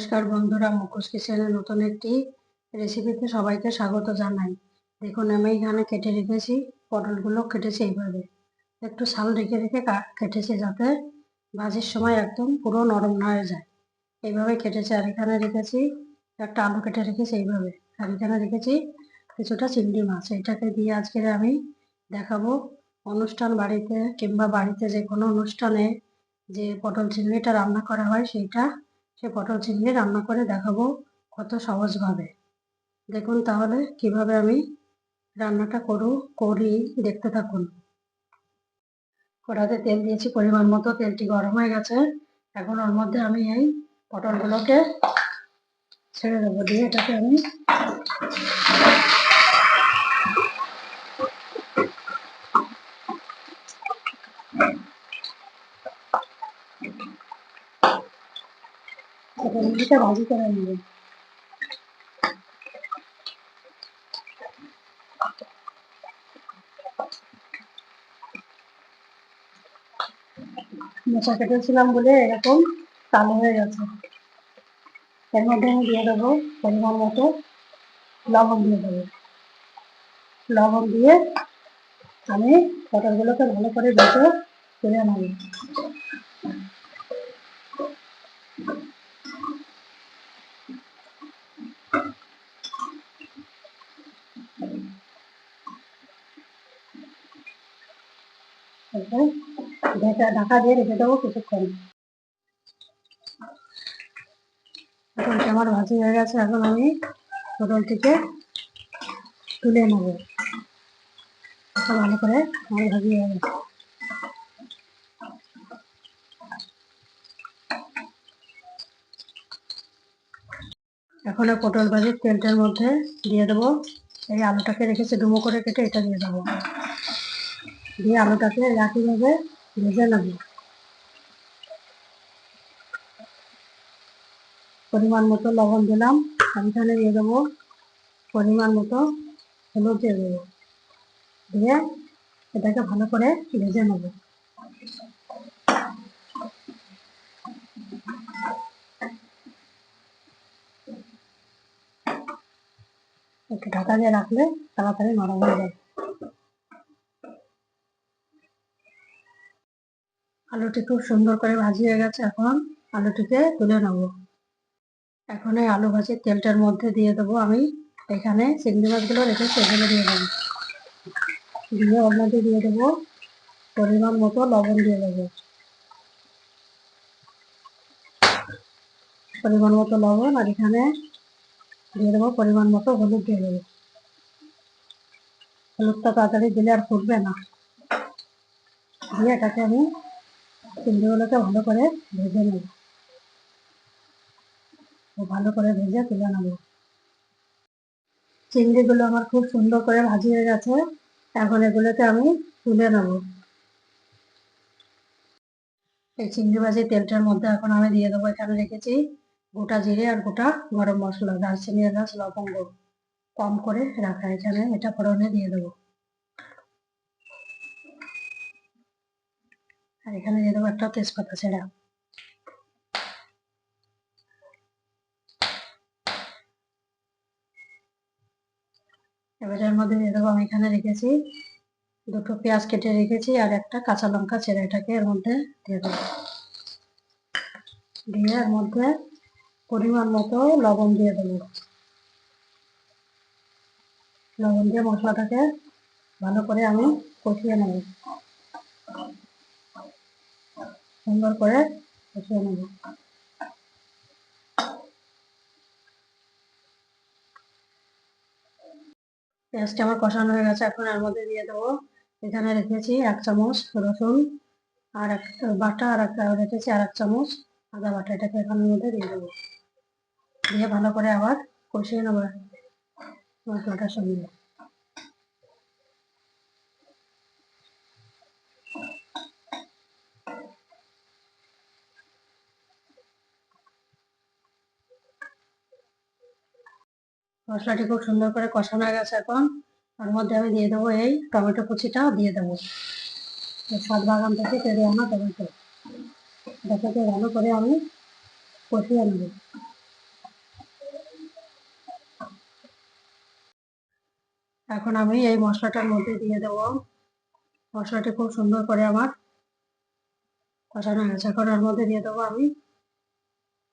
নমস্কার বন্ধুরা, মুখোশ কিচেনের নতুন একটি রেসিপিতে সবাইকে স্বাগত জানাই। দেখুন, আমি এখানে কেটে রেখেছি, পটলগুলো কেটেছি এইভাবে। একটু শাল রেখে রেখে কেটেছি যাতে ভাজির সময় একদম পুরো নরম না হয়ে যায়। এইভাবে কেটেছি, আর এখানে রেখেছি, একটা আলু কেটে রেখেছি এইভাবে। আর এখানে রেখেছি কিছুটা চিংড়ি মাছ। এটাকে দিয়ে আজকে আমি দেখাবো অনুষ্ঠান বাড়িতে কিংবা বাড়িতে যে কোনো অনুষ্ঠানে যে পটল চিংড়িটা রান্না করা হয়, সেইটা সে পটল চিংড়ি রান্না করে দেখাবো কত সহজভাবে। দেখুন তাহলে কীভাবে আমি রান্নাটা করু, করি, দেখতে থাকুন। কড়াতে তেল দিয়েছি, পরিমাণ মতো তেলটি গরম হয়ে গেছে। এখন ওর মধ্যে আমি এই পটলগুলোকে ছেড়ে দেবো, দিয়ে এটাকে আমি পটলগুলোকে ভাজি করে নেব মোচা কেটেছিলাম বলে এরকম কালো হয়ে গেছে। এর মধ্যে আমি দিয়ে দেবো পরিমাণ মতো লবণ দিয়ে দেবো। লবণ দিয়ে আমি পটলগুলোকে ভালো করে ভেজে তুলে নেব। ঢাকা ঢাকা দিয়ে রেখে দেবো কিছুক্ষণ এখন আমার ভাজি হয়ে গেছে এখন আমি পটলটিকে তুলে নেব ভালো করে আমার ভাজি হয়ে গেছে এখন পটল ভাজির তেলটার মধ্যে দিয়ে দেবো এই আলুটাকে রেখেছি ডুমো করে কেটে এটা দিয়ে দেবো দিয়ে আলুটাকে একইভাবে ভেজে নেব পরিমাণ মতো লবণ দিলাম। এখানে দিয়ে দেবো পরিমাণ মতো হলুদ দিয়ে দেবো। দিয়ে এটাকে ভালো করে ভেজে নেব। একটু ঢাকা দিয়ে রাখলে তাড়াতাড়ি নরম হয়ে যাবে। আলুটি খুব সুন্দর করে ভাজি হয়ে গেছে এখন। আলুটিকে তুলে নেব। এখন এই আলু ভাজির তেলটার মধ্যে দিয়ে দেবো আমি। এখানে চিংড়ি মাছগুলো রেখে সেগুলো দিয়ে দেবো। দিয়ে ওর মধ্যে দিয়ে দেবো। পরিমাণ মতো লবণ দিয়ে দেবো। পরিমাণ মতো লবণ আর এখানে দিয়ে দেবো পরিমাণ মতো হলুদ দিয়ে দেবো। হলুদটা তাড়াতাড়ি দিলে আর ফুটবে না। দিয়ে এটাকে আমি চিংড়িগুলোকে ভালো করে ভেজে নেব। ভালো করে ভেজে তুলে নেব। চিংড়িগুলো আমার খুব সুন্দর করে ভাজি হয়ে গেছে। এখন এগুলোকে আমি তুলে নেব। এই চিংড়ি ভাজি তেলটার মধ্যে এখন আমি দিয়ে দেবো, এখানে রেখেছি গোটা জিরে আর গোটা গরম মশলা, দারচিনি এলাচ লবঙ্গ। কম করে রাখা এখানে, এটা ফোড়নে দিয়ে দেবো। আর এখানে দিয়ে দেবো একটা তেজপাতা ছেঁড়া এবার এর মধ্যে দিয়ে দেবো আমি এখানে রেখেছি দুটো পেঁয়াজ কেটে রেখেছি আর একটা কাঁচা লঙ্কা ছেড়ে এটাকে এর মধ্যে দিয়ে দেবো। দিয়ে এর মধ্যে পরিমাণ মতো লবণ দিয়ে দেবো। লবণ দিয়ে মশলাটাকে ভালো করে আমি কষিয়ে নেব। সুন্দর করে কষিয়ে নেব। পেঁয়াজটা আমার কষানো হয়ে গেছে, এখন এর মধ্যে দিয়ে দেবো। এখানে রেখেছি এক চামচ রসুন আর এক বাটা আর একটা রেখেছি আর এক চামচ আদা বাটা, এটাকে এখানের মধ্যে দিয়ে দেবো। দিয়ে ভালো করে আবার কষিয়ে নেব। মশলাটার সঙ্গে। মশলাটি খুব সুন্দর করে কষানো হয়ে গেছে এখন। তার মধ্যে আমি দিয়ে দেবো এই টমেটো কুচিটা দিয়ে দেবো। সাত বাগান থেকে কেড়ে আনা টমেটো। দেখাতে ভালো করে আমি কষিয়ে নেব। এখন আমি এই মশলাটার মধ্যে দিয়ে দেব। মশলাটি খুব সুন্দর করে আমার কষানো হয়েছে এখন এর মধ্যে দিয়ে দেবো আমি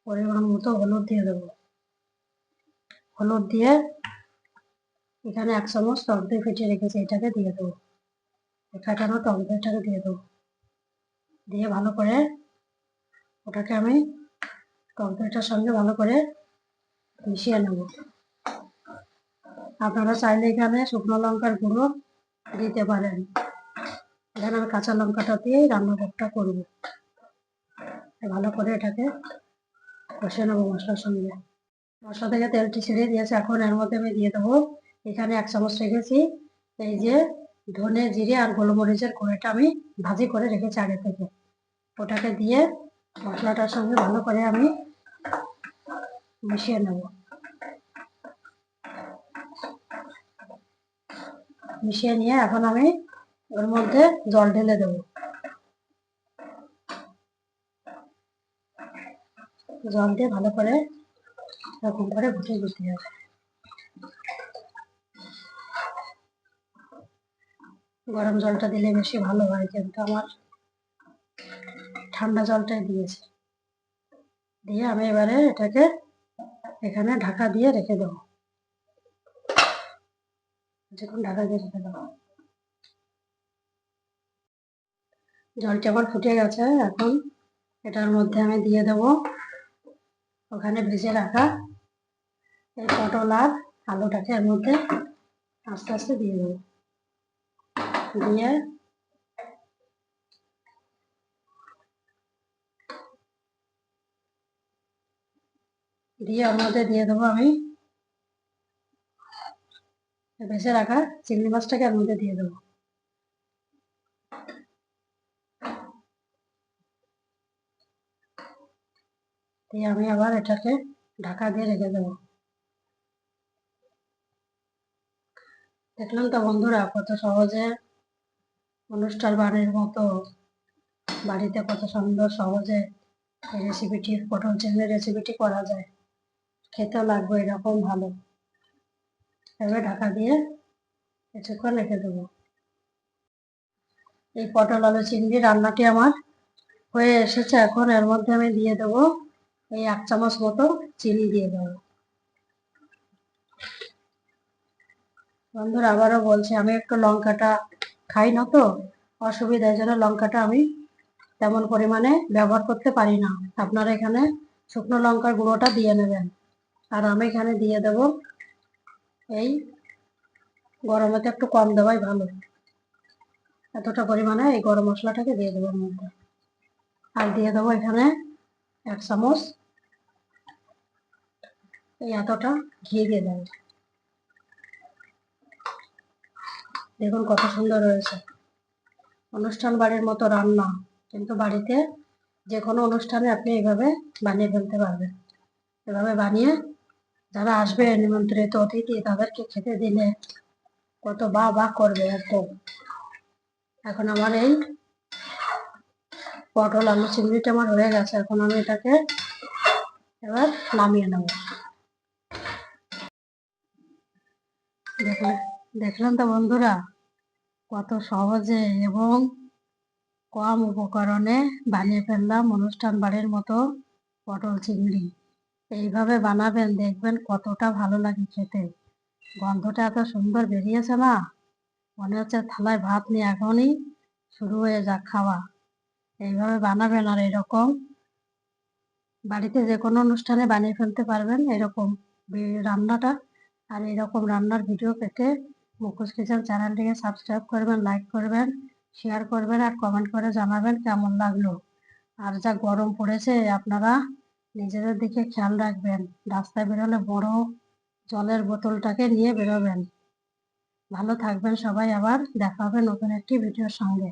পরিমাণ মতো হলুদ দিয়ে দেবো। হলুদ দিয়ে এখানে এক চামচ টক দই ফেটিয়ে রেখেছি, এটাকে দিয়ে দেবো। ফেটানো টক দইটাকে দিয়ে দেবো। দিয়ে ভালো করে ওটাকে আমি টক দইটার সঙ্গে ভালো করে মিশিয়ে নেব। আপনারা চাইলে এখানে শুকনো লঙ্কার গুঁড়ো দিতে পারেন। এখানে আমি কাঁচা লঙ্কাটা দিয়েই রান্নাটা করব। ভালো করে এটাকে কষে নেব মশলার সঙ্গে। মশলা থেকে তেলটি ছেড়ে দিয়েছে। এখন এর মধ্যে আমি দিয়ে দেবো এখানে এক চামচ রেখেছি। এই যে ধনে জিরে আর গোলমরিচের গুঁড়োটা আমি ভাজি করে রেখেছি আগে থেকে। ওটাকে দিয়ে মশলাটার সঙ্গে ভালো করে আমি মিশিয়ে নেব। মিশিয়ে নিয়ে এখন আমি ওর মধ্যে জল ঢেলে দেব। জল দিয়ে ভালো করে এরকম করে ফুটিয়ে দিতে হবে গরম জলটা দিলে বেশি ভালো হয় কিন্তু আমার ঠান্ডা জলটাই দিয়েছি। দিয়ে আমি এবারে এটাকে এখানে ঢাকা দিয়ে রেখে দেবো। যখন ঢাকা দিয়ে রেখে দেবো। জলটা আবার ফুটে গেছে, এখন এটার মধ্যে আমি দিয়ে দেব ওখানে ভেজে রাখা এই পটল আর আলুটাকে এর মধ্যে আস্তে আস্তে দিয়ে দেবো। দিয়ে দিয়ে ওর মধ্যে দিয়ে দেবো আমি ভেজে রাখা চিংড়ি মাছটাকে এর মধ্যে দিয়ে দেবো। দিয়ে আমি আবার এটাকে ঢাকা দিয়ে রেখে দেবো। দেখলাম তো বন্ধুরা কত সহজে অনুষ্ঠান বাড়ির মতো, বাড়িতে কত সুন্দর সহজে রেসিপিটি পটল চিংড়ির রেসিপিটি করা যায়। খেতেও লাগবে এরকম ভালো। এবার ঢাকা দিয়ে কিছুক্ষণ রেখে দেবো। এই পটল, আলু, চিংড়ি রান্নাটি আমার হয়ে এসেছে। এখন এর মধ্যে আমি দিয়ে দেবো এই এক চামচ মতো চিনি দিয়ে দেবো। বন্ধুরা, আবারও বলছি, আমি একটু লঙ্কাটা খাই না তো অসুবিধার জন্য লঙ্কাটা আমি তেমন পরিমাণে ব্যবহার করতে পারি না। আপনারা এখানে শুকনো লঙ্কার গুঁড়োটা দিয়ে নেবেন। আর আমি এখানে দিয়ে দেব এই গরমে তো একটু কম দেওয়াই ভালো। এতটা পরিমাণে এই গরম মশলাটাকে দিয়ে দেবো আর দিয়ে দেবো এখানে এক চামচ এই এতটা ঘি দিয়ে দেবো। দেখুন কত সুন্দর হয়েছে। অনুষ্ঠান বাড়ির মতো রান্না, কিন্তু বাড়িতে যে কোনো অনুষ্ঠানে আপনি এইভাবে বানিয়ে ফেলতে পারবেন। এভাবে বানিয়ে যারা আসবে নিমন্ত্রিত অতিথি, তাদেরকে খেতে দিলে কত বা বা করবে একদম। এখন আমার এই পটল, আলু চিংড়িটা আমার হয়ে গেছে। এখন আমি এটাকে এবার নামিয়ে নেব। দেখলে দেখলেন তো বন্ধুরা, কত সহজে এবং কম উপকরণে বানিয়ে ফেললাম অনুষ্ঠান বাড়ির মতো পটল, চিংড়ি। এইভাবে বানাবেন, দেখবেন কতটা ভালো লাগে খেতে। গন্ধটা এত সুন্দর বেরিয়েছে না। মনে হচ্ছে থালায় ভাত নিয়ে এখনই শুরু হয়ে যাক খাওয়া। এইভাবে বানাবেন আর এরকম। বাড়িতে যে কোনো অনুষ্ঠানে বানিয়ে ফেলতে পারবেন এরকম রান্নাটা। আর এরকম রান্নার ভিডিও পেতে মুখোশ কিচেন চ্যানেলটিকে সাবস্ক্রাইব করবেন, লাইক করবেন, শেয়ার করবেন আর কমেন্ট করে জানাবেন কেমন লাগল। আর যা গরম পড়েছে আপনারা নিজেদের দিকে খেয়াল রাখবেন। রাস্তায় বেরোলে বড় জলের বোতলটাকে নিয়ে বেরোবেন। ভালো থাকবেন সবাই আবার। দেখা হবে নতুন একটি ভিডিওর সঙ্গে।